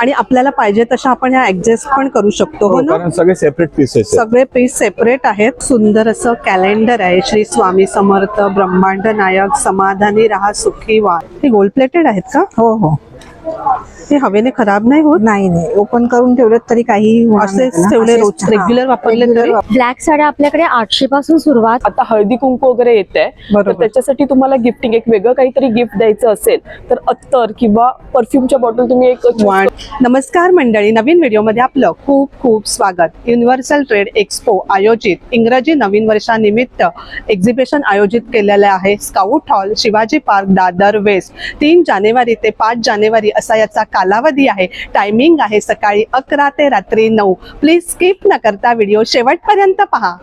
आणि आपल्याला पाहिजे तशा आपण ह्या ऍडजस्ट पण करू शकतो हो ना? कारण सगळे सेपरेट पीसेस आहेत. सगळे पीस सेपरेट आहेत. सुंदर असं कॅलेंडर आहे. श्री स्वामी समर्थ ब्रह्मांड नायक समाधानी राहा सुखी व्हा हे गोल्ड प्लेटेड आहेत का? हो हो. हे हवेने खराब नाही होत? नाही नाही. ओपन करून ठेवलं तरी काही असेच. ठेवले रोज. रेग्युलर वापरले तरी? ब्लॅक साड्या आपल्याकडे आठशे पासून सुरुवात आता हळदी कुंकू वगैरे येत आहे. तर त्याच्यासाठी तुम्हाला गिफ्टिंग एक वेगळं काहीतरी गिफ्ट द्यायचं असेल तर अत्तर किंवा परफ्यूमच्या बॉटल तुम्ही एक नमस्कार मंडळी नवीन व्हिडिओमध्ये आपलं खूप खूप स्वागत. युनिव्हर्सल ट्रेड एक्सपो आयोजित इंग्रजी नवीन वर्षानिमित्त एक्झिबिशन आयोजित केलेलं आहे. Scout hall Shivaji park Dadar west. तीन जानेवारी ते पाच जानेवारी असा याचा कालावधी आहे. टायमिंग आहे सकाळी अकरा ते रात्री नऊ. प्लीज स्किप न करता व्हिडिओ शेवटपर्यंत पहा.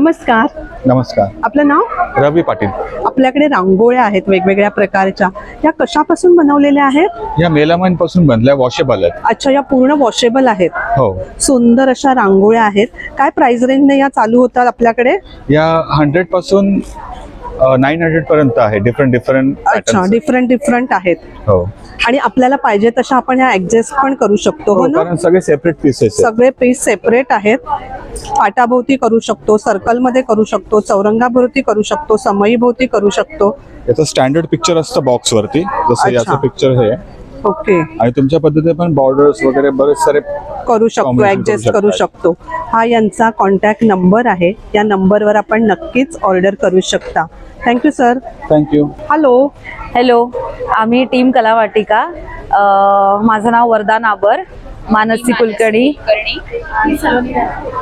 नमस्कार. नमस्कार. आपलं नाव? रवी पाटील. आपल्याकडे रांगोळ्या आहेत वेगवेगळ्या प्रकारच्या. या कशापासून बनवलेल्या आहेत? या मेलामाइनपासून बनल्या वॉशेबल आहेत. अच्छा या पूर्ण वॉशेबल आहेत. हो. सुंदर अशा रांगोळ्या आहेत. काय प्राइस रेंजने या चालू होतात आपल्याकडे? या हंड्रेडपासून नाईन हंड्रेड पर्यंत आहे. डिफरंट डिफरंट अच्छा डिफरंट डिफरंट आहेत. हो. आणि आपल्याला पाहिजे तशा आपण ह्या ऍडजस्ट पण करू शकतो हो हो, ना? कारण सगळे सेपरेट पीसेस सगळे पीस सेपरेट आहेत. पाटाभोवती करू शकतो सर्कलमध्ये करू शकतो चौरंगाभोवती करू शकतो समईभोवती करू शकतो. याचं स्टँडर्ड पिक्चर असतं बॉक्स वरती जसं अच्छा. याचं पिक्चर हे. ओके. आणि तुमच्या पद्धतीने पण बॉर्डर्स वगैरे बरेच सारे करू शकतो Combination ऍडजस्ट करू. शकतो. हा यांचा कॉन्टॅक्ट नंबर आहे. या नंबरवर आपण नक्कीच ऑर्डर करू शकता. Thank you sir thank you hello hello आम्ही टीम कलावाटिका. अं, माझं नाव वरदा नाबर मानसी कुलकर्णी.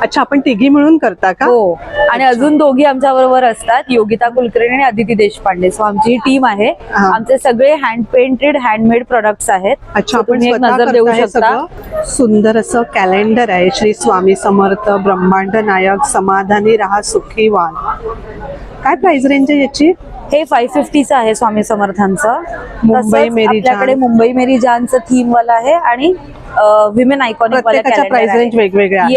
अच्छा आपण तिघी मिळून करता का? हो. आणि अजून दोघी आमच्या बरोबर असतात योगिता कुलकर्णी आणि अदिती देशपांडे. सो आमची टीम आहे. हा. आमचे सगळे हँड पेंटेड हँडमेड प्रोडक्ट्स आहेत. अच्छा आपण एक नजर देऊ हे शकता? सुंदर असं कॅलेंडर आहे. श्री स्वामी समर्थ ब्रह्मांड नायक समाधानी राहा सुखी व्हाल काय प्राइस रेंज आहे याची? हे फाईव्ह फिफ्टीचं आहे स्वामी समर्थांचं. मुंबई मेरी आपल्याकडे. मुंबई मेरी जानचं थीम वाला आहे आणि विमेन आयकॉनिक प्राइस रेंज वेगवेगळ्या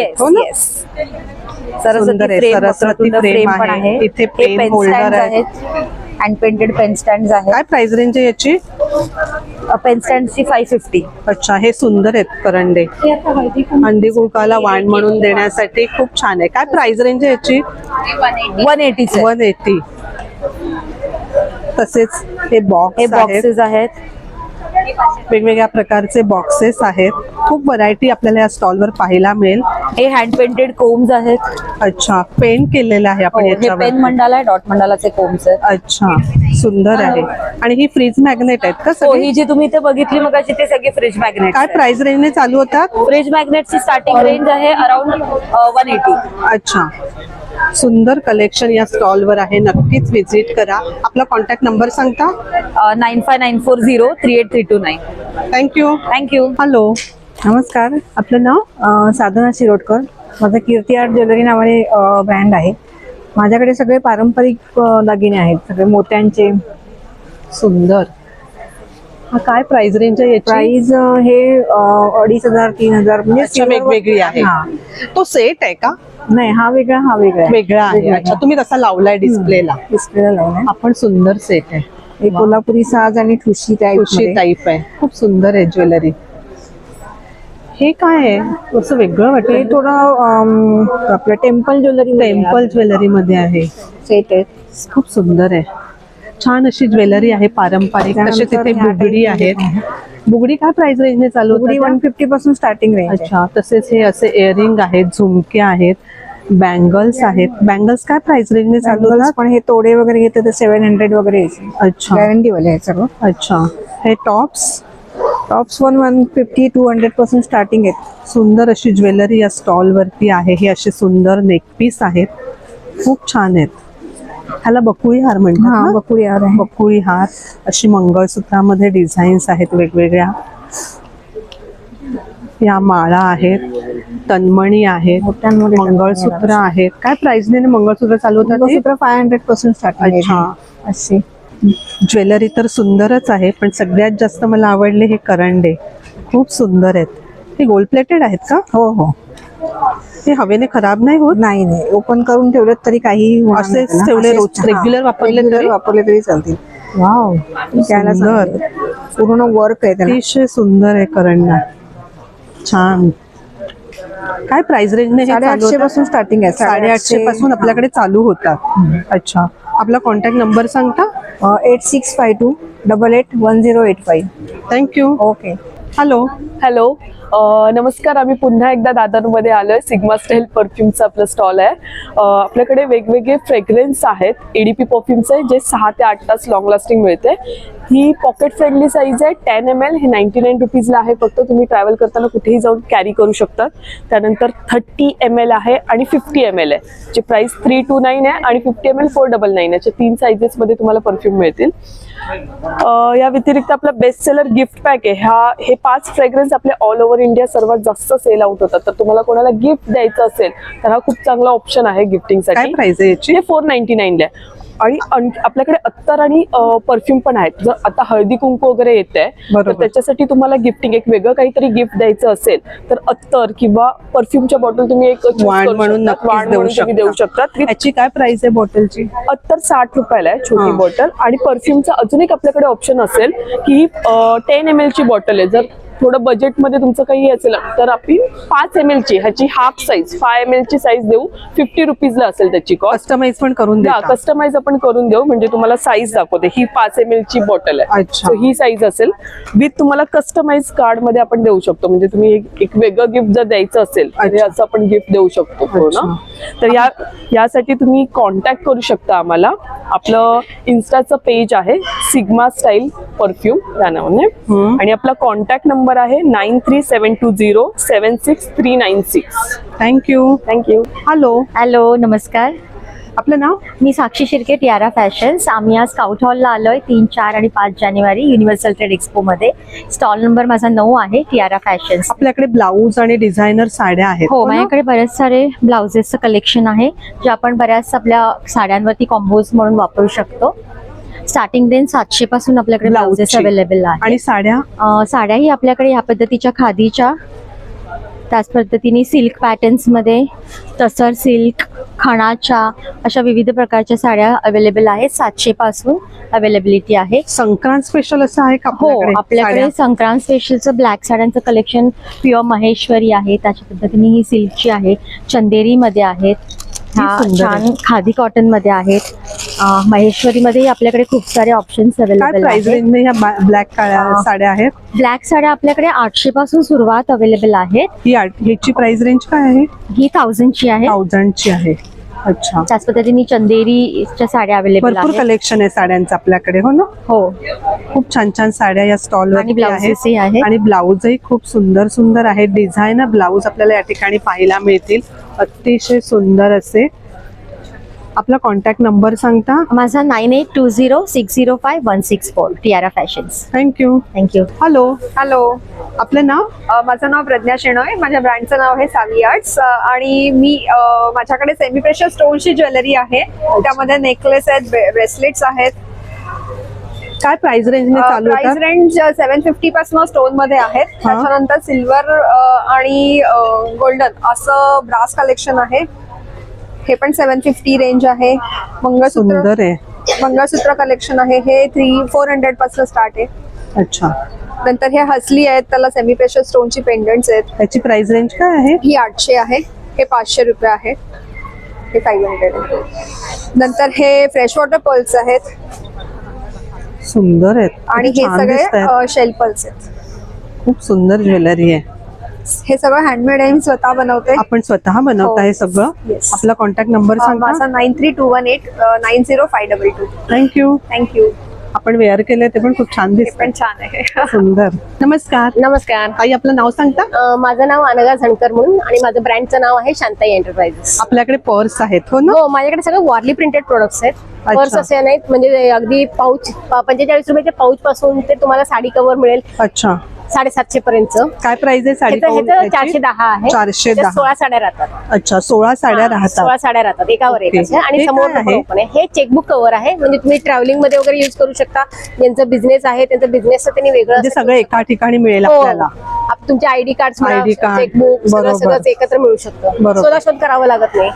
हो सुंदर आहे. सरस्वती फ्रेम आहे. आहे. इथे holder आहे. आहेत. हँड पेंटेड पेन स्टँड आहेत. काय प्राइस रेंज आहे याची? पेन स्टँडची फाईव्ह फिफ्टी अच्छा हे सुंदर आहेत करंडे. हंदी कुंकाला वाण म्हणून देण्यासाठी खूप छान आहे. काय प्राइस रेंज आहे याची? वन एटीचे वन एटी तसेच हे हे बॉक्स आहेत. बॉक्सेस आहेत. वेगवेगळ्या प्रकारचे बॉक्सेस आहेत. खूप व्हरायटी आपल्याला या स्टॉलवर पाहायला मिळेल. हे हँड पेंटेड कोम्स आहेत. अच्छा पेंट केलेलं आहे आपण हो, हे याच्यावर. पेन मंडाला आहे डॉट मंडालाचे कोम्स आहेत. अच्छा सुंदर आहे. आणि ही फ्रीज मॅग्नेट आहेत का हो सगळी? ही जी तुम्ही इथे बघितली मग ते सगळे फ्रीज मॅग्नेट काय प्राइस रेंजने चालू होतात? फ्रीज मॅग्नेटची स्टार्टिंग रेंज आहे अराउंड वन एटी अच्छा. सुंदर कलेक्शन या स्टॉलवर आहे. नक्कीच विजिट करा. आपला कॉन्टॅक्ट नंबर सांगता? Nine five nine four zero three eight three two nine thank you thank you hello नमस्कार. आपलं नाव साधना शिरोडकर. माझं कीर्ती आर्ट ज्वेलरी नावाने ब्रँड आहे. माझ्याकडे सगळे पारंपरिक दागिने आहेत. सगळे मोत्यांचे. सुंदर. हा काय प्राइस रेंज आहे प्राइस हे अडीच हजार तीन हजार म्हणजे वेगवेगळी आहे. हा. तो सेट आहे का? नाही हा वेगळा हा वेगळा वेगळा आहे. अच्छा तुम्ही तसा लावलाय डिस्प्लेला डिस्प्लेला लावलाय. आपण सुंदर सेट आहे. हे कोल्हापुरी साज आणि ठुशी टाईप खुशी टाईप आहे. खूप सुंदर आहे ज्वेलरी. हे काय आहे? असं वेगळं हे वाटतं थोडं अं, आपलं टेम्पल ज्वेलरी टेम्पल ज्वेलरी मध्ये आहे. सेट आहे खूप सुंदर आहे. छान अशी ज्वेलरी आहे पारंपरिक. तसे तिथे बुगडी आहेत. बुगडी काय प्राइस रेंजने चालू वन फिफ्टी पासून स्टार्टिंग रेंज अच्छा तसेच हे असे इयरिंग आहेत झुमके आहेत. बँगल्स आहेत. बँगल्स काय प्राइस रेंजने चालू होतात? पण हे तोडे वगैरे घेते तर सेव्हन हंड्रेड वगैरे अच्छा. गॅरंटी वाले आहे सर्व. अच्छा. हे tops tops one one fifty two हंड्रेडपासून starting आहेत. सुंदर अशी ज्वेलरी या स्टॉल वरती आहे. ही अशी सुंदर नेकपीस आहेत. खूप छान आहेत. ह्याला बकुळी हार म्हणतात हा? बकुळी आहे. बकुळी हार. अशी मंगळसूत्रामध्ये डिझाईन्स आहेत वेगवेगळ्या. या माळा आहेत. तन्मणी आहेत मोठ्यांमध्ये मंगळसूत्र आहेत काय प्राइसने मंगळसूत्र चालू होतात ते? फाय हंड्रेड स्टार्टिंग अच्छा. असे ज्वेलरी तर सुंदरच आहे पण सगळ्यात जास्त मला आवडले हे करंडे. खूप सुंदर आहेत. हे गोल्ड प्लेटेड आहेत का? हो हो. हे हवेने खराब नाही होत? नाही नाही. ओपन करून ठेवलेत तरी काही असेच. ठेवले रोज- regular वापरले तरी? वापरले तरी चालतील. वाव त्याला सुंदर. पूर्ण वर्क आहे अतिशय सुंदर आहे करंडा. छान. काय प्राइस रेंजने साडेआठशे पासून स्टार्टिंग आहे. साडेआठशे पासून आपल्याकडे चालू होतात. अच्छा. आपला कॉन्टॅक्ट नंबर सांगता? Eight six five two double eight one zero eight five thank you okay hello hello नमस्कार आम्ही पुन्हा एकदा दादरमध्ये आलोय. सिग्मा स्टाईल परफ्यूमचा आपलं स्टॉल आहे. आपल्याकडे वेगवेगळे फ्रेग्रन्स आहेत. एडीपी परफ्यूमचे जे सहा ते आठ तास लॉंग लास्टिंग मिळते. ही पॉकेट फ्रेंडली साईज आहे. टेन एम एल हे नाईन्टी नाईन रुपीजला आहे. फक्त तुम्ही ट्रॅव्हल करताना कुठेही जाऊन कॅरी करू शकतात. त्यानंतर थर्टी एम एल आहे आणि फिफ्टी एम एल आहे. जे प्राइस थ्री टू नाईन आहे आणि fifty M L four double nine याचे तीन साईजेसमध्ये तुम्हाला परफ्यूम मिळतील. या व्यतिरिक्त आपला बेस्ट सेलर गिफ्ट पॅक आहे. ह्या हे पाच फ्रेग्रन्स आपले ऑल ओव्हर इंडिया सर्वात जास्त सेल आउट होतात तर तुम्हाला कोणाला गिफ्ट द्यायचं असेल तर हा खूप चांगला ऑप्शन आहे काय गिफ्टिंगसाठी प्राइस आहे याची? हे फोर नाईन्टी नाईनला आणि आपल्याकडे अत्तर आणि परफ्यूम पण आहेत. जर आता हळदी कुंकू वगैरे येत आहे तर. त्याच्यासाठी तुम्हाला गिफ्टिंग एक वेगळं काहीतरी गिफ्ट द्यायचं असेल तर अत्तर किंवा परफ्यूमच्या बॉटल तुम्ही एक वाण म्हणून देऊ म्हणून तुम्ही देऊ शकता. शकता. याची काय प्राइस आहे बॉटलची अत्तर साठ रुपयाला आहे छोटी. बॉटल आणि परफ्यूमचा अजून एक आपल्याकडे ऑप्शन असेल की ही टेन एम ची बॉटल आहे. जर थोडं बजेटमध्ये तुमचं काही असेल तर आपली पाच एम ची ह्याची हाफ साईज फाय एम ची साईज देऊ फिफ्टी रुपीजला असेल त्याची कॉस्ट कस्टमाइज पण करून देता. कस्टमाइज आपण करून देऊ म्हणजे तुम्हाला साईज दाखवते. ही पाच एम ची बॉटल आहे. अच्छा. ही साईज असेल. विथ तुम्हाला कस्टमाइज कार्डमध्ये आपण देऊ शकतो. म्हणजे तुम्ही एक- वेगळं गिफ्ट जर द्यायचं असेल. असं आपण गिफ्ट देऊ शकतो पूर्ण. तर या यासाठी तुम्ही कॉन्टॅक्ट करू शकता आम्हाला. आपलं इन्स्टाचं पेज आहे सिग्मा स्टाईल परफ्यूम या नावाने. आणि आपला कॉन्टॅक्ट नंबर आहे nine three seven two zero seven six three nine six. Thank you thank you hello hello नमस्कार. आपलं नाव? मी साक्षी शिर्के टियारा फॅशन्स आम्ही आज स्काउट हॉलला आलोय तीन चार आणि पाच जानेवारी युनिव्हर्सल ट्रेड एक्सपोमध्ये स्टॉल नंबर माझा नऊ आहे टियारा फॅशन्स आपल्याकडे ब्लाऊज आणि डिझायनर साड्या आहेत. हो ना? माझ्याकडे बरेच सारे ब्लाउजेसचं कलेक्शन आहे जे आपण बऱ्याच आपल्या साड्यांवरती कॉम्बोज म्हणून वापरू शकतो. स्टार्टिंग रेंज सातशे पासून आपल्याकडे ब्लाउजेस. अवेलेबल आहे आणि साड्या? साड्याही आपल्याकडे ह्या पद्धतीच्या खादीच्या. त्याच पद्धतीने सिल्क पॅटर्न्समध्ये तसर सिल्क खणाच्या अशा विविध प्रकारच्या साड्या अवेलेबल आहेत. सातशे पासून अवेलेबिलिटी आहे. संक्रांत स्पेशल असं आहे का हो आपल्याकडे? संक्रांत स्पेशलचं ब्लॅक साड्यांचं कलेक्शन प्युअर महेश्वरी आहे. त्याच्या पद्धतीने ही सिल्कची आहे. चंदेरीमध्ये आहेत. छान खादी कॉटनमध्ये आहेत. महेश्वरीमध्येही आपल्याकडे खूप सारे ऑप्शन्स अवेलेबल ह्या ब्लॅक काळ्या साड्या आहेत? ब्लॅक साड्या आपल्याकडे आठशे पासून सुरुवात अवेलेबल आहेत. ही आठ- ह्याची प्राइस रेंज काय आहे? ही थाउजंडची आहे. थाउजंडची आहे. अच्छा. त्याच पद्धतीने चंदेरीच्या साड्या अवेलेबल भरपूर आहेत. कलेक्शन आहे साड्यांचं आपल्याकडे हो ना? हो. खूप छान छान साड्या या स्टॉल आणि ब्लाउजेसही आहेत. आहेत. आणि ब्लाऊजही खूप सुंदर सुंदर आहेत डिझायनर ब्लाऊज आपल्याला या ठिकाणी पाहायला मिळतील. अतिशय सुंदर असे आपला कॉन्टॅक्ट नंबर सांगता? माझा nine eight two zero six zero five one six four Tiara Fashions thank you thank you hello hello आपलं नाव? अ, माझं नाव प्रज्ञा शेणोय. माझ्या ब्रँडचं नाव आहे सावी आर्ट्स अ, आणि मी अ, माझ्याकडे सेमी प्रेशर स्टोनची ज्वेलरी आहे. त्यामध्ये नेकलेस आहेत ब्रेसलेट्स आहेत. काय प्राइस रेंजने चालू प्राइस रेंज सेव्हन फिफ्टी पासून स्टोनमध्ये आहेत. त्याच्यानंतर सिल्वर आणि गोल्डन असं ब्रास कलेक्शन आहे. हे पण सेव्हन फिफ्टी रेंज आहे. मंगळसूत्र मंगळसूत्र कलेक्शन आहे. हे थ्री फोर हंड्रेडपासून स्टार्ट आहे. अच्छा. नंतर हे हसली आहेत त्याला सेमी प्रेशर स्टोनची पेंडंट्स आहेत. त्याची प्राइस रेंज काय आहे? ही आठशे आहे. हे पाचशे रुपये आहे. हे फाईव्ह हंड्रेड नंतर हे फ्रेश वॉटर पर्ल्स आहेत. सुंदर आहेत. आणि हे सगळे. शेल पर्ल्स आहेत. खूप सुंदर ज्वेलरी आहे. हे सगळं हँडमेड आहे मी स्वतः बनवते. आपण स्वतः बनवता हो. हे सगळं? Yes. आपला कॉन्टॅक्ट नंबर सांगा माझा nine three two one eight nine zero five double two thank you thank you आपण वेअर केले ते पण खूप छान दिसत पण छान आहे. सुंदर. नमस्कार. नमस्कार. ताई आपलं नाव सांगता? अं, माझं नाव अनघा झणकर म्हणून आणि माझं ब्रँडचं नाव आहे शांताई एंटरप्राइजेस आपल्याकडे पर्स आहेत हो ना? हो माझ्याकडे सगळं वॉर्ली प्रिंटेड प्रोडक्ट्स आहेत. अच्छा. पर्स असे नाहीत म्हणजे अगदी पाऊच पंचेचाळीस रुपयाच्या पाऊच पासून ते तुम्हाला साडी कव्हर मिळेल. अच्छा. साडेसातशे पर्यंत. काय प्राइस आहे साडी चारशे दहा आहे. चारशे दहा. सोळा साड्या राहतात. अच्छा सोळा साड्या हा, सोळा राहतात साड्या राहतात. एकावर एक. आणि हे समोर आहे? हे चेकबुक कव्हर आहे. म्हणजे तुम्ही ट्रॅव्हलिंगमध्ये वगैरे युज करू शकता. ज्यांचा बिझनेस आहे. त्यांचा बिझनेस त्यांनी वेगळं म्हणजे सगळं एका ठिकाणी मिळेल हो. आपल्याला. आप- तुमचे आयडी कार्ड. चेकबुक सगळं एकत्र मिळू शकतं. शोधाशोध करावं लागत नाही.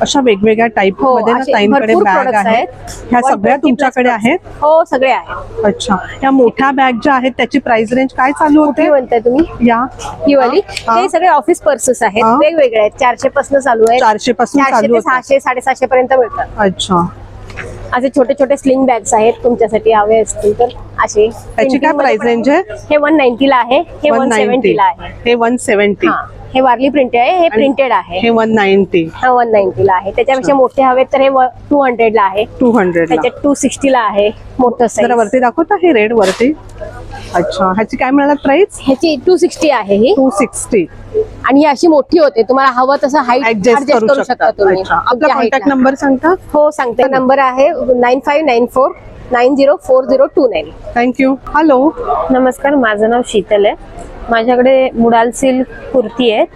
अशा वेगवेगळ्या टाईप हो, मध्ये ना असे ताईंकडे भरपूर बॅग products आहेत. आहेत. ह्या 120 सगळ्या plus तुमच्याकडे products. आहेत? हो सगळे आहेत. अच्छा. या मोठ्या बॅग ज्या आहेत त्याची प्राइस रेंज काय चालू कुठली होते म्हणताय तुम्ही? या. ही वाली हा. हे सगळे ऑफिस पर्सेस आहेत. हा. वेगवेगळे आहेत. चारशे पासून चालू आहे चारशे पासून चारशे चालू ते सहाशे साडेसहाशे पर्यंत मिळतात. अच्छा. असे छोटे छोटे स्लिंग बॅग्स आहेत. तुमच्यासाठी हवे असतील तर असे. त्याची काय price पण range आहे? हे वन ला आहे. हे वन 190 ला आहे. हे वन सेव्हन्टी हा. हे वारली प्रिंट आहे हे प्रिंटेड आहे. हे वन नाईन्टी हा वन ला आहे. त्याच्यापेक्षा मोठे हवे तर हे टू हंड्रेड ला आहे. टू हंड्रेड त्याच्यात टू सिक्स्टी ला आहे मोठं जरा. वरती दाखवता हे रेड वरती? अच्छा ह्याची काय म्हणालात प्राइस ह्याची टू सिक्स्टी आहे ही. टू सिक्स्टी आणि ही अशी मोठी होते. तुम्हाला हवं तसं हाईट ऍडजस्ट करू शकता. तुम्ही. आपला कॉन्टॅक्ट. नंबर सांगता? हो सांगते. नंबर आहे nine five nine four nine zero four zero two nine thank you hello नमस्कार माझं नाव शीतल आहे. माझ्याकडे मुडाल सिल्क कुर्ती आहेत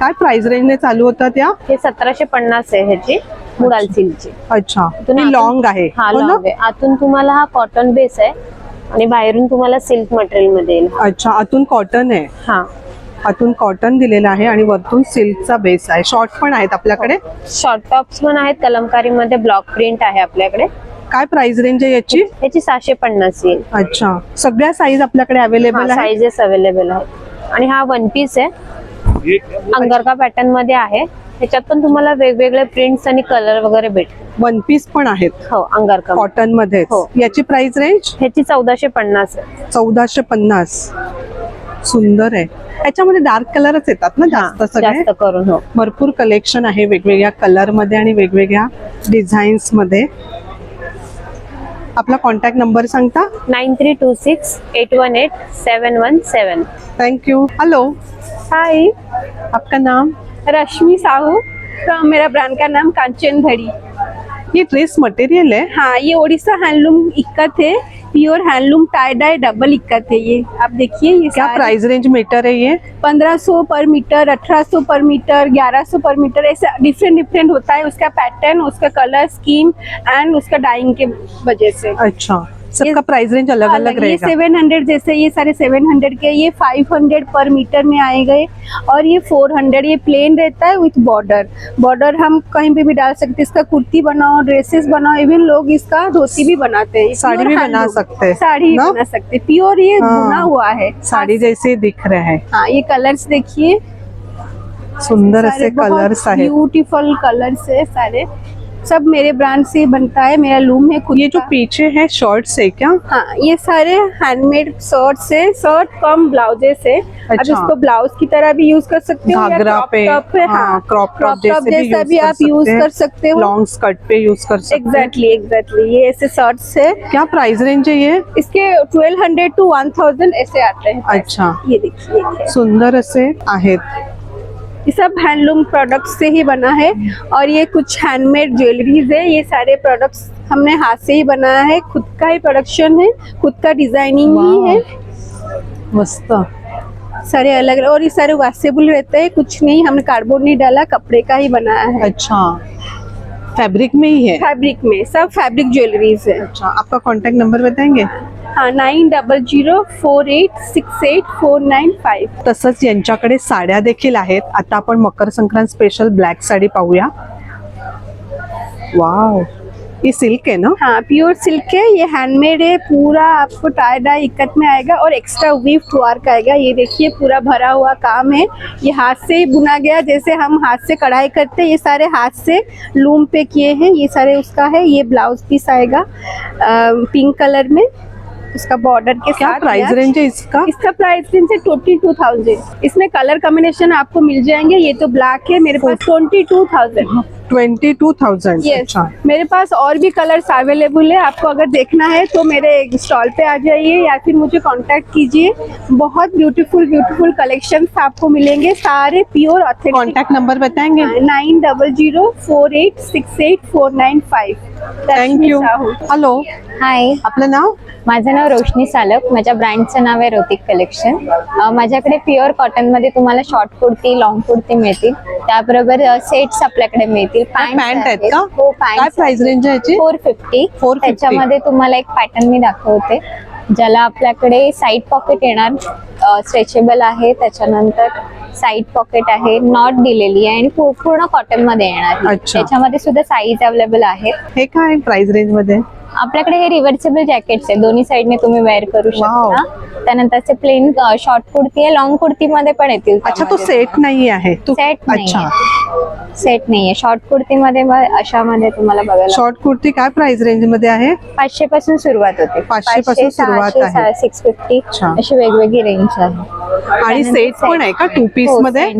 काय प्राइस रेंजने चालू होतात त्या? हे सतराशे पन्नास आहे ह्याची मुडाल सिल्कची अच्छा. लॉंग आहे. हा हो लॉंग आहे. आतून तुम्हाला हा कॉटन बेस आहे आणि बाहेरून तुम्हाला सिल्क मटेरियलमध्ये येईल. अच्छा आतून कॉटन आहे. हा. आतून कॉटन दिलेलं आहे आणि वरतून सिल्कचा बेस आहे. शॉर्ट पण आहेत आपल्याकडे? शॉर्ट टॉप्स पण आहेत कलमकारी मध्ये ब्लॉक प्रिंट आहे आपल्याकडे. काय प्राइस रेंज आहे याची? ह्याची सहाशे पन्नास येईल. अच्छा. सगळ्या साईज आपल्याकडे अवेलेबल आहे साइजेस अवेलेबल आहेत. आणि हा वन पीस आहे. अंगरका पॅटर्नमध्ये आहे. ह्याच्यात पण तुम्हाला वेगवेगळे प्रिंट्स आणि कलर वगैरे भेटतील. वन पीस पण आहेत? हो अंगरका कॉटनमध्ये हो. याची प्राइस रेंज ह्याची चौदाशे पन्नास आहे. चौदाशे पन्नास. सुंदर आहे. याच्यामध्ये डार्क कलरच येतात ना जास्त सगळे? जास्त करून हो. भरपूर कलेक्शन आहे वेगवेगळ्या कलरमध्ये आणि वेगवेगळ्या डिझाईन्समध्ये. आपला कॉन्टॅक्ट नंबर सांगता? Nine three two six eight one eight seven one seven thank you hello hi आपका नाम? रश्मि साहू. तो मेरा ब्रांड का नाम कांचन धड़ी ये ड्रेस मटेरियल है? हाँ ये उड़ीसा हैंडलूम इक्कत है pure handloom tie dye double ikat है ये। आप देखिए ये क्या प्राइस रेंज मीटर है ये? पंद्रह सौ पर मीटर अठारह सौ पर मीटर ग्यारह सौ पर मीटर ऐसा डिफरेंट डिफरेंट होता है। उसका पैटर्न उसका कलर स्कीम एंड उसका डाइंग के वजह से। अच्छा। सबका प्राइस रेंज अलग अलग ये रहेगा। सेवन हंड्रेड जैसे ये सारे सेवन हंड्रेड के ये फाइव हंड्रेड पर मीटर में आए गए और ये फोर हंड्रेड ये प्लेन रहता है विथ बॉर्डर बॉर्डर हम कहीं पे भी डाल सकते हैं इसका कुर्ती बनाओ ड्रेसेस बनाओ इवन लोग इसका धोती भी बनाते हैं साड़ी भी बना सकते हैं, साड़ी बना सकते प्योर ये हाँ। बुना हुआ है। साड़ी जैसे दिख रहे हैं। हाँ ये कलर्स देखिए। सुंदर ऐसे कलर्स ब्यूटीफुल कलर्स है सारे। सब मेरे ब्रांड से बनता है मेरा लूम है खुद ये जो पीछे है शर्ट्स है क्या? हाँ ये सारे हैंडमेड शर्ट्स है शर्ट कम ब्लाउजेस है। अब अच्छा। इसको ब्लाउज की तरह भी यूज़ कर सकते हो या घाघरा crop पे हाँ, हाँ क्रॉप टॉप जैसे भी आप यूज़ कर सकते हो। लॉन्ग स्कर्ट पे यूज़ कर सकते हैं। एग्जैक्टली एग्जैक्टली ये ऐसे शर्ट्स है। क्या प्राइस रेंज है ये? इसके twelve hundred two one thousand ऐसे आते हैं अच्छा। ये देखिए सुंदर असे आहेत। ये सब हैंडलूम प्रोडक्ट्स से ही बना है और ये कुछ हैंडमेड ज्वेलरीज है। ये सारे प्रोडक्ट्स हमने हाथ से ही बनाया है। खुद का ही प्रोडक्शन है खुद का डिज़ाइनिंग ही है। मस्त। सारे अलग और ये सारे वॉशेबल रहते हैं कुछ नहीं हमने कार्डबोर्ड नहीं डाला कपड़े का ही बनाया है। अच्छा फैब्रिक में ही है? फैब्रिक में सब फैब्रिक ज्वेलरीज है। अच्छा आपका कांटेक्ट नंबर बताएँगे? हाँ nine double zero four eight six eight four nine five तसंच यांच्याकडे साड्या देखील आहेत. आता आपण मकर संक्रांत स्पेशल ब्लॅक साडी पाहूया. वाव ये सिल्क है ना? हाँ प्योर सिल्क है ये हैंडमेड है पूरा आपको टाई डाई इक्कत में आएगा और एक्स्ट्रा वीव वर्क आएगा. ये देखिए पूरा भरा हुआ काम है. ये हाथ से ही बुना गया. जैसे हम हाथ से कढ़ाई करते हैं ये सारे हाथ से लूम पे किए हैं. ये सारे उसका है. ये ब्लाउज पीस आएगा आ, पिंक कलर में. उसका बॉर्डर के क्या साथ प्राइस रेंज है इसका? इसका प्राइस रेंज है ट्वेंटी टू थाउज़ेंड इसमें कलर कॉम्बिनेशन आपको मिल जाएँगे। ये तो ब्लैक है मेरे pass twenty two thousand twenty two thousand अच्छा। मेरे पास और भी कलर्स अवेलेबल है। आपको अगर देखना है तो मेरे स्टॉल पे आ जाइए या फिर मुझे कांटेक्ट कीजिए। बहुत ब्यूटीफुल ब्यूटीफुल कलेक्शन आपको मिलेंगे। सारे प्योर ऑथेंटिक कॉन्टॅक्ट नंबर बताएँगे? Nine double zero four eight six eight four nine five thank you hello hi आपलं नाव? माझं नाव रोशनी सालक. माझ्या ब्रँडचं नाव आहे रोतिक कलेक्शन माझ्याकडे प्युअर कॉटनमध्ये तुम्हाला शॉर्ट कुर्ती लॉंग कुर्ती मिळतील. त्याबरोबर सेट्स आपल्याकडे मिळतील. पॅन्ट आहेत का? हो पॅन्ट प्राइस रेंज आहे फोर फिफ्टी 450. त्याच्यामध्ये तुम्हाला एक पॅटर्न मी दाखवते. ज्याला आपल्याकडे साईड पॉकेट येणार. स्ट्रेचेबल आहे त्याच्यानंतर साईड पॉकेट आहे नॉट दिलेली आहे आणि पूर्ण कॉटनमध्ये येणार. अच्छा. त्याच्यामध्ये सुद्धा साईज अवेलेबल आहेत हे काय प्राइस रेंजमध्ये आपल्याकडे हे रिव्हर्सेबल जॅकेट्स आहे दोन्ही साईडने तुम्ही वेअर करू. शकता. त्यानंतर प्लेन शॉर्ट कुर्ती आहे. लॉंग कुर्ती मध्ये पण येतील अच्छा तो सेट नाही आहे. तू सेट अच्छा. नाही सेट नाहीये. शॉर्ट कुर्ती मध्ये मग अशामध्ये तुम्हाला बघायला शॉर्ट कुर्ती काय प्राइस रेंजमध्ये आहे? पाचशे पासून सुरुवात होते. 500 पासून सुरुवात आहे. Six fifty. अशी वेगवेगळी रेंज आहे. आणि सेट पण. आहे का? टू पीस हो, मध्ये?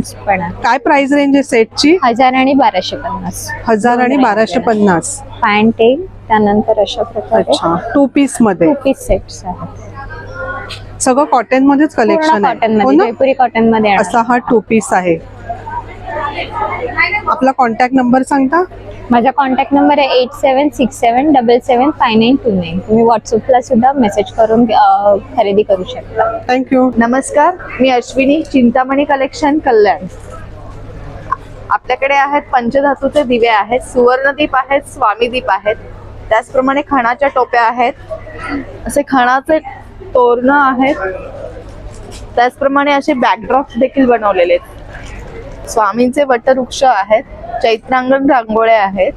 काय प्राइस रेंज आहे सेटची हजार आणि बाराशे पन्नास. हजार आणि बाराशे पन्नास. पॅन्ट येईल त्यानंतर अशा प्रकारे अच्छा टू पीसमध्ये. टू पीस सेट्स आहेत. सगळं कॉटन मध्येच कलेक्शन कॉटन आहे हो मध्ये ना? जयपुरी कॉटनमध्ये येणार. असा हा टू पीस आहे. आपला कॉन्टॅक्ट नंबर सांगता? माझा कॉन्टॅक्ट नंबर आहे eight seven six seven double seven five nine two nine तुम्ही व्हॉट्सअपला सुद्धा मेसेज करून अं, खरेदी करू शकता. थँक्यू नमस्कार मी अश्विनी चिंतामणी कलेक्शन कल्याण. आपल्याकडे आहेत पंचधातूचे दिवे आहेत सुवर्णदीप आहेत स्वामीदीप आहेत. त्याचप्रमाणे खणाच्या टोप्या आहेत. असे खणाचे तोरणं आहेत. त्याचप्रमाणे असे बॅकड्रॉप देखील बनवलेले आहेत. स्वामींचे वटवृक्ष आहेत. चैत्रांगण रांगोळ्या आहेत.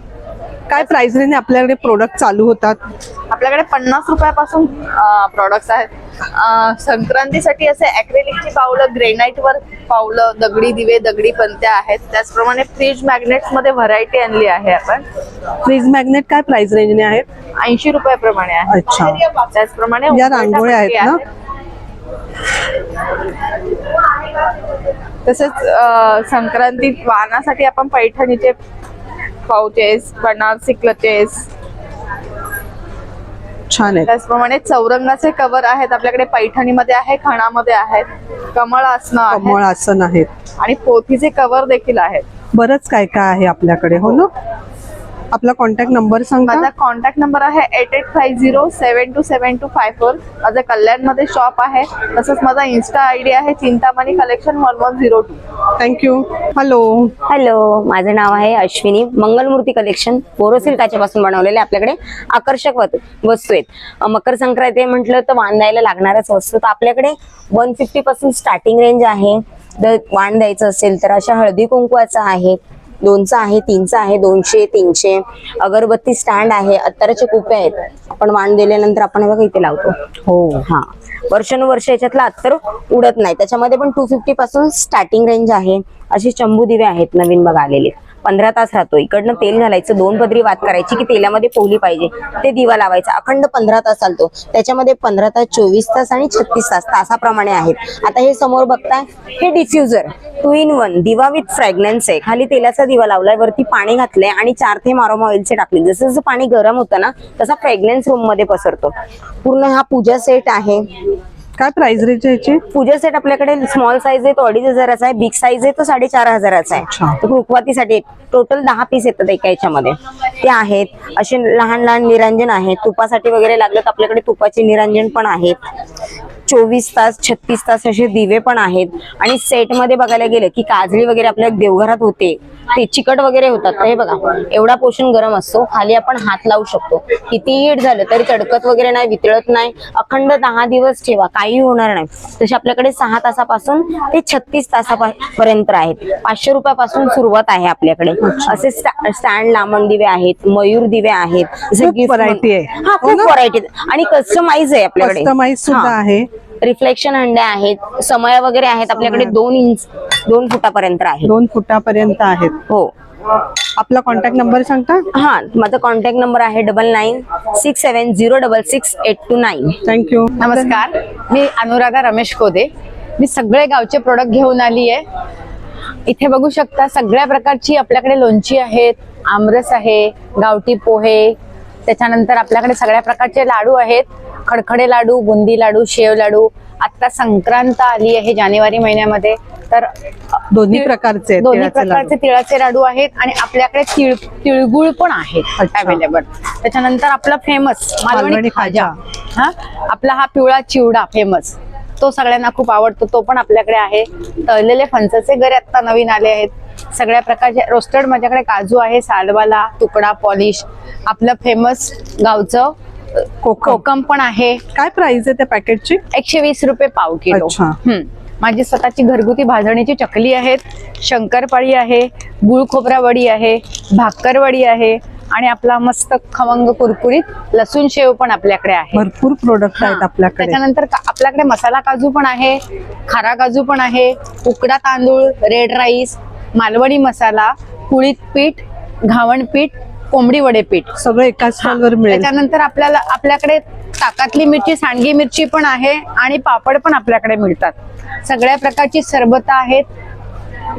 काय प्राइस रेंज आपल्याकडे प्रोडक्ट चालू होतात? आपल्याकडे पन्नास रुपयापासून प्रॉडक्ट्स आहेत. संक्रांतीसाठी असे अॅक्रेलिकची पावलं ग्रेनाइट वर पावलं दगडी दिवे दगडी पंत्या आहेत. त्याचप्रमाणे फ्रीज मॅग्नेट्समध्ये व्हरायटी आणली आहे आपण. फ्रीज मॅग्नेट काय प्राइस रेंजने आहेत ऐंशी रुपयाप्रमाणे आहे. अच्छा. त्याचप्रमाणे या रांगोळ्या आहेत ना? तसेच संक्रांतीत वाहनासाठी आपण पैठणीचे पाउचेस बनारसी क्लचेस छान आहे त्याचप्रमाणे चौरंगाचे कवर आहेत. आपल्याकडे पैठणीमध्ये आहे खणामध्ये आहेत. कमळ आसनं कमळ आसन आहेत. आणि पोथीचे कवर देखील आहेत. बरंच काय काय आहे आपल्याकडे हो ना? आपला कॉन्टॅक्ट नंबर सांगता माझा कॉन्टॅक्ट नंबर आहे eight eight five zero seven two seven two five four माझं कल्याणमध्ये शॉप आहे. तसंच माझा इन्स्टा आय डी आहे Chintamani collection one one zero two thank you hello hello माझं नाव आहे अश्विनी. मंगलमूर्ती कलेक्शन बोरोसिल काच्यापासून बनवलेले आपल्याकडे आकर्षक वस्तू आहेत. मकर संक्रांती म्हटलं तर वाण लागणारच वस्तू. तर आपल्याकडे वन फिफ्टी पासून स्टार्टिंग रेंज आहे. जर वाण द्यायचं असेल तर अशा हळदी कुंकवाचा आहे. दोनचा आहे तीनचा आहे दोनशे तीनशे. अगरबत्ती स्टँड आहे अत्तराचे कुपे आहेत. आपण वाण दिल्यानंतर आपण हे बघा इथे लावतो. हो. हा. वर्षानुवर्ष याच्यातलं अत्तर उडत नाही. त्याच्यामध्ये पण टू फिफ्टी पासून स्टार्टिंग रेंज आहे. असे चंबू दिवे आहेत नवीन बघा आलेले पंधरा तास राहतो. इकडनं तेल घालायचं दोन पदरी वात करायची की तेलामध्ये पोहली पाहिजे. ते दिवा लावायचा. अखंड पंधरा तास चालतो. त्याच्यामध्ये पंधरा तास चोवीस तास आणि छत्तीस तास तासाप्रमाणे आहेत. आता हे समोर बघताय हे डिफ्युजर टू इन वन दिवा विथ फ्रॅग्रन्स आहे. खाली तेलाचा दिवा लावलाय वरती पाणी घातलंय आणि चार ते मारोमा ऑइलचे टाकले. जसं जसं पाणी गरम होतं ना तसा फ्रॅग्नन्स रूममध्ये पसरतो. पूर्ण हा पूजा सेट आहे. काय प्राइस रेंज आहे याची? पूजा सेट आपल्याकडे स्मॉल साईज आहे तो अडीच हजाराचा आहे बिग साईज आहे तो साडेचार हजाराचा. आहे. रुखवातीसाठी टोटल दहा पीस येतात एका याच्यामध्ये. ते आहेत. असे लहान लहान निरंजन आहेत. तुपासाठी वगैरे लागलं तर आपल्याकडे तुपाचे निरंजन पण आहेत. चोवीस तास छत्तीस तास असे दिवे पण आहेत. आणि सेटमध्ये बघायला गेलं की काजळी वगैरे आपल्या देवघरात होते. ते चिकट वगैरे होतात. हे बघा एवढा पोषण गरम असतो. खाली आपण हात लावू शकतो. किती हीट झालं तरी तडकत वगैरे नाही वितळत नाही. अखंड दहा दिवस ठेवा. काही होणार नाही. तसे आपल्याकडे सहा तासापासून ते छत्तीस तासापर्यंत आहेत. पाचशे रुपयापासून सुरुवात आहे आपल्याकडे. असे स्टँड लांबण दिवे आहेत मयूर दिवे आहेत. आहे. हा हो खूप? व्हरायटी आणि कस्टमाइज आहे आपल्याकडे. कस्टमाइज सुद्धा. आहे. रिफ्लेक्शन हंडे आहेत समय वगैरे आहेत आपल्याकडे दोन इंच दोन फुटापर्यंत आहे दोन फुटापर्यंत आहेत. हो. आपला कॉन्टॅक्ट नंबर सांगता? हा माझा कॉन्टॅक्ट नंबर आहे double nine six seven zero double six eight two nine thank you नमस्कार. मी अनुराधा रमेश कोदे. मी सगळे गावचे प्रोडक्ट घेऊन आली आहे इथे बघू शकता सगळ्या प्रकारची आपल्याकडे लोणची आहेत आमरस आहे गावठी पोहे त्याच्यानंतर आपल्याकडे सगळ्या प्रकारचे लाडू आहेत. खडखडे लाडू बुंदी लाडू शेव लाडू. आता संक्रांत आली आहे जानेवारी महिन्यामध्ये. तर दोन्ही प्रकारचे दोन्ही. प्रकारचे तिळाचे लाडू आहेत आणि आपल्याकडे तिळ तिळगुळ पण आहेत. अवेलेबल त्याच्यानंतर आपला फेमस मालवणी मालवणी खाजा. हा? आपला हा पिवळा चिवडा फेमस तो सगळ्यांना खूप आवडतो. तो पण आपल्याकडे आहे. तळलेले फणसाचे गरे आता नवीन आले आहेत. सगळ्या प्रकारचे रोस्टेड माझ्याकडे काजू आहे सालवाला तुकडा पॉलिश आपलं फेमस गावचं कोकम. पण आहे. काय प्राइस आहे त्या पॅकेटची एकशे वीस रुपये पाव किलो. माझी स्वतःची घरगुती भाजणीची चकली आहेत. शंकरपाळी आहे गुळ खोबरा वडी आहे भाकरवडी आहे आणि आपला मस्त खमंग कुरकुरीत लसूण शेव पण आपल्याकडे आहे. भरपूर प्रोडक्ट आहेत. आपल्याकडे. त्याच्यानंतर आपल्याकडे मसाला काजू पण आहे खारा काजू पण आहे उकडा तांदूळ रेड राईस मालवणी मसाला कुळीत पीठ घावण पीठ कोंबडी वडे पीठ. सगळं एकाच स्टॉलवर मिळेल. त्याच्यानंतर आपल्याला आपल्याकडे ताकातली मिरची सांडगी मिरची पण आहे आणि पापड पण आपल्याकडे मिळतात. सगळ्या प्रकारची सरबत आहेत.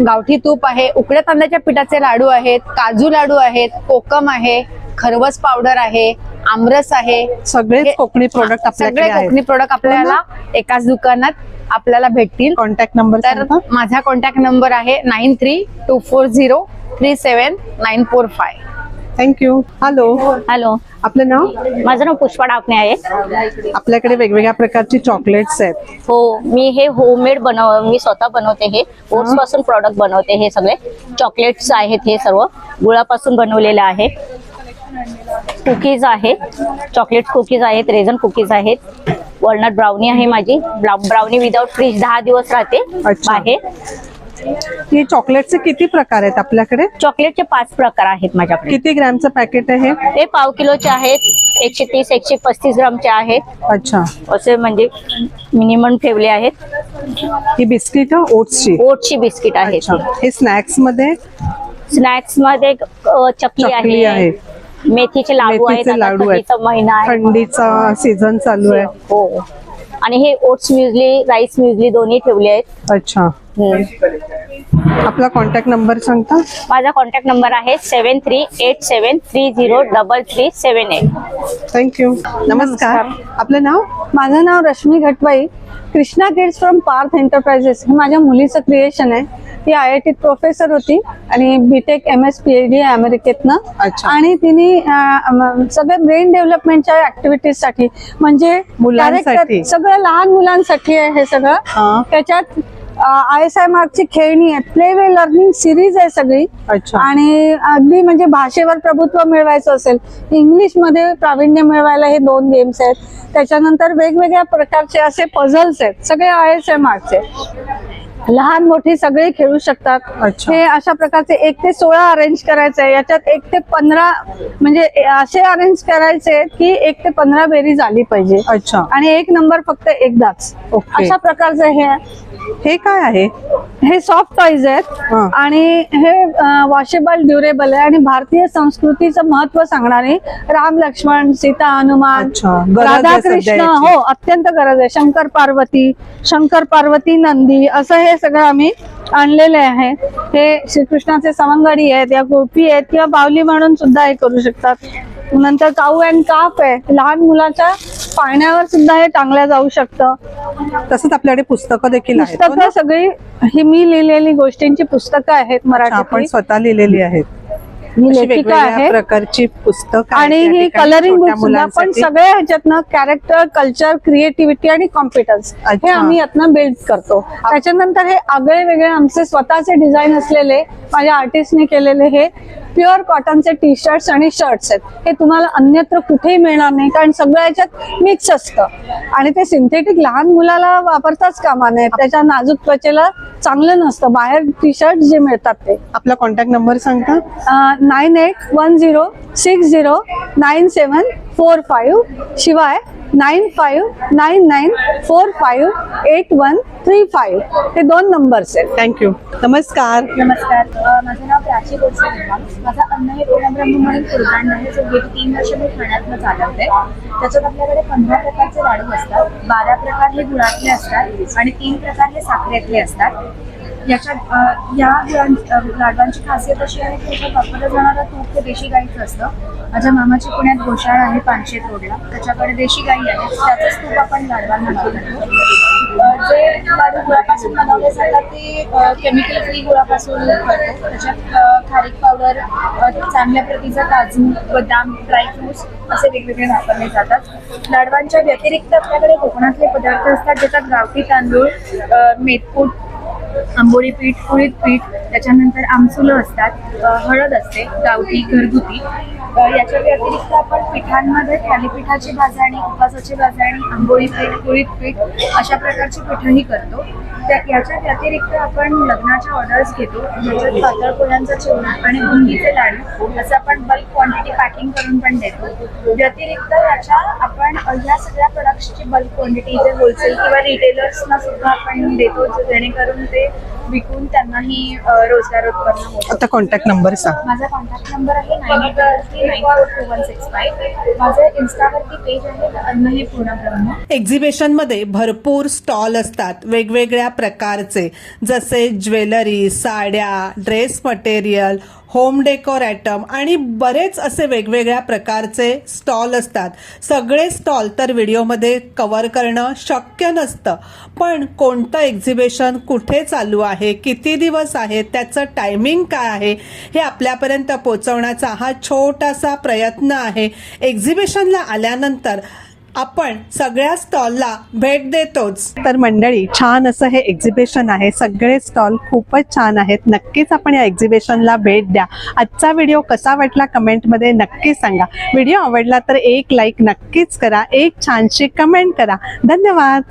गावठी तूप आहे उकड्या तांदळाच्या पिठाचे लाडू आहेत काजू लाडू आहेत कोकम आहे खरवस पावडर आहे आमरस आहे. सगळेच हे- कोकणी प्रोडक्ट सगळे कोकणी प्रोडक्ट आपल्याला एकाच दुकानात आपल्याला भेटतील. कॉन्टॅक्ट नंबर तर माझा कॉन्टॅक्ट नंबर आहे nine three two four zero three seven nine four five. Thank you hello hello आपलं नाव? माझं नाव पुष्पा डापणे आहे. आपल्याकडे वेगवेगळ्या प्रकारची चॉकलेट्स आहेत. हो मी हे होममेड बनव मी स्वतः बनवते हे. ओट्सपासून प्रॉडक्ट बनवते हे सगळे. चॉकलेट्स आहेत हे सर्व. गुळापासून बनवलेले आहे. कुकीज आहेत. चॉकलेट कुकीज आहेत रेझन कुकीज आहेत. वॉलनट ब्राउनी आहे माझी. ब्राउनी विदाउट फ्रीज दहा दिवस राहते. बाहेर. हे चॉकलेटचे किती प्रकार आहेत आपल्याकडे? चॉकलेटचे पाच प्रकार आहेत माझ्याकडे. किती ग्रॅमचं पॅकेट आहे हे? ते पाव किलोचे आहेत. एकशे तीस एकशे पस्तीस ग्रामचे आहेत. अच्छा. असे म्हणजे मिनिमम ठेवले आहेत. ही बिस्किट ओट्सची. ओटची बिस्किट आहेत. अच्छा. हे स्नॅक्समध्ये स्नॅक्समध्ये चकली आहे. मेथीचे लाडू आहेत आता लाडू आहेत. थंडीचा महिना आहे. थंडीचा सीझन चालू आहे. हो. आणि हे ओट्स म्युझली राईस म्युझली दोन्ही ठेवले आहेत. अच्छा. हम्म. आपला कॉन्टॅक्ट नंबर सांगता? माझा कॉन्टॅक्ट नंबर आहे seven three eight seven three zero double three seven eight thank you नमस्कार. आपलं नाव? माझं नाव Rashmi Ghatbai. Krishna kids from Parth enterprises हे माझ्या मुलीचं क्रिएशन आहे. ती आय आय टीत प्रोफेसर होती आणि BTech M S P H D अमेरिकेतनं. अच्छा. आणि तिने अं, म- सगळे ब्रेन डेव्हलपमेंटच्या ऍक्टिव्हिटीजसाठी म्हणजे सगळं लहान मुलांसाठी आहे हा. सगळं. त्याच्यात आय एस आय मार्कची खेळणी आहे प्ले वे लर्निंग सिरीज आहे सगळी. अच्छा. आणि अगदी म्हणजे भाषेवर प्रभुत्व मिळवायचं असेल इंग्लिशमध्ये प्रावीण्य मिळवायला हे दोन गेम्स आहेत. त्याच्यानंतर वेगवेगळ्या प्रकारचे असे पझल्स आहेत. सगळे आय एस एम आर्टचे लहान मोठी सगळे खेळू शकतात अच्छा. हे अशा प्रकारचे एक ते सोळा अरेंज करायचे आहे. याच्यात एक ते पंधरा म्हणजे असे अरेंज करायचे की एक ते पंधरा बेरीज आली पाहिजे अच्छा आणि एक नंबर फक्त एकदाच ओके. अशा प्रकारचे हे आहे. हे काय आहे हे सॉफ्ट टॉईज आहेत हा. आणि हे वॉशेबल ड्युरेबल आहे आणि भारतीय संस्कृतीचं महत्त्व सांगणारे राम लक्ष्मण सीता हनुमान अच्छा. गरज आहे राधाकृष्ण याची. हो अत्यंत गरज आहे शंकर पार्वती शंकर पार्वती नंदी असं हे सगळं आम्ही आणलेले आहे. हे श्रीकृष्णाचे सवंगडी आहेत या गोपी आहेत किंवा बावली म्हणून सुद्धा हे करू शकतात. नंतर काऊ अँड काफ आहे. लहान मुलाच्या पाळण्यावर सुद्धा हे टांगल्या जाऊ शकतं. तसंच आपल्याकडे पुस्तकं देखील हो? पुस्तकं सगळी ही मी लिहिलेली गोष्टींची पुस्तकं आहेत अच्छा, आपण मराठी स्वतः लिहिलेली आहेत. लेखिका आहे प्रकारची पुस्तकं आणि ही कलरिंग बुक सुद्धा पण. सगळ्या ह्याच्यातनं कॅरेक्टर कल्चर क्रिएटिव्हिटी आणि कॉम्पिटन्स हे. आम्ही यातनं बिल्ड करतो त्याच्यानंतर हे आगळे वेगळे आमचे स्वतःचे डिझाईन असलेले माझ्या आर्टिस्टने केलेले हे प्युअर कॉटनचे टी शर्ट्स आणि शर्ट्स आहेत. हे तुम्हाला अन्यत्र कुठेही मिळणार नाही कारण सगळ्या ह्याच्यात मिक्स असतं. आणि ते सिंथेटिक लहान मुलाला वापरताच कामा नये. त्याच्या नाजूक त्वचेला चांगलं नसतं. बाहेर टी शर्ट जे मिळतात ते. आपला कॉन्टॅक्ट नंबर सांगता? Nine eight one zero six zero nine seven four five शिवाय nine five nine nine four five eight one three five हे दोन नंबर्स आहेत थँक्यू नमस्कार नमस्कार अ, माझं नाव प्राची गोडसे निर्माण माझा अन्न हे पूर्णब्रह्म म्हणून फुलकांड आहे जो गेली तीन वर्ष मी ठाण्यातनं चालवते त्याच्यात आपल्याकडे पंधरा प्रकारचे लाडू असतात बारा प्रकार हे गुळातले असतात आणि तीन प्रकार हे साखरेतले असतात याच्यात या गुळां- लाडवांची खासियत अशी आहे की याच्यात वापरलं जाणारं तूप हे देशी गाईचं असतं. माझ्या मामाची पुण्यात गोशाळा आहे पानशेत रोडला. त्याच्याकडे देशी गाई आहे. त्याचंच तूप आपण लाडवांना वापरतो जे लाडू गुळापासून बनवले जातात ते केमिकल फ्री गुळापासून करतो त्याच्यात खारीक पावडर चांगल्या प्रतीचा काजू बदाम ड्रायफ्रुट्स असे वेगवेगळे वापरले जातात. लाडवांच्या व्यतिरिक्त आपल्याकडे कोकणातले पदार्थ असतात ज्याच्यात गावठी तांदूळ मेथकूट आंबोळी पीठ कुळीत पीठ त्याच्यानंतर आमसुलं असतात हळद असते गावठी घरगुती. याच्या व्यतिरिक्त आपण पिठांमध्ये थालीपीठाची भाजणी उपासाची भाजणी आंबोळी पीठ कुळीत पीठ अशा प्रकारची पिठंही करतो. त्या याच्या व्यतिरिक्त आपण लग्नाच्या ऑर्डर्स घेतो म्हणजे पातळ पोळ्यांचा चिवडा आणि बुंदीचे लाडू असं आपण बल्क क्वांटिटी पॅकिंग करून पण देतो. व्यतिरिक्त याच्या आपण या सगळ्या प्रोडक्ट्सची बल्क क्वांटिटी जे होलसेल किंवा रिटेलर्सना सुद्धा आपण देतो जेणेकरून ते विकून त्यांनाही रोजगार उत्पन्न आता कॉन्टॅक्ट नंबर सांग. माझा कॉन्टॅक्ट नंबर आहे nine three nine four two one six five माझं इन्स्टावरती पेज आहे अन्न हे पूर्ण ब्रह्म. एक्झिबिशनमध्ये भरपूर स्टॉल असतात वेगवेगळ्या प्रकारचे. जसे ज्वेलरी साड्या dress material home decor item आणि बरेच असे वेगवेगळ्या प्रकारचे स्टॉल असतात. सगळे स्टॉल तर व्हिडिओमध्ये कव्हर करणं शक्य नसतं. पण कोणतं एक्झिबिशन कुठे चालू आहे किती दिवस आहे त्याचं टायमिंग काय आहे हे आपल्यापर्यंत पोचवण्याचा हा छोटासा प्रयत्न आहे. एक्झिबिशनला आल्यानंतर आपण सगळ्या स्टॉलला भेट देतोच. तर मंडळी छान असं हे एक्झिबिशन आहे. सगळे स्टॉल खूपच छान आहेत. नक्कीच आपण या एक्झिबिशनला भेट द्या. आजचा व्हिडिओ कसा वाटला कमेंटमध्ये नक्की सांगा. व्हिडिओ आवडला तर एक लाईक नक्कीच करा. एक छानशी कमेंट करा. धन्यवाद.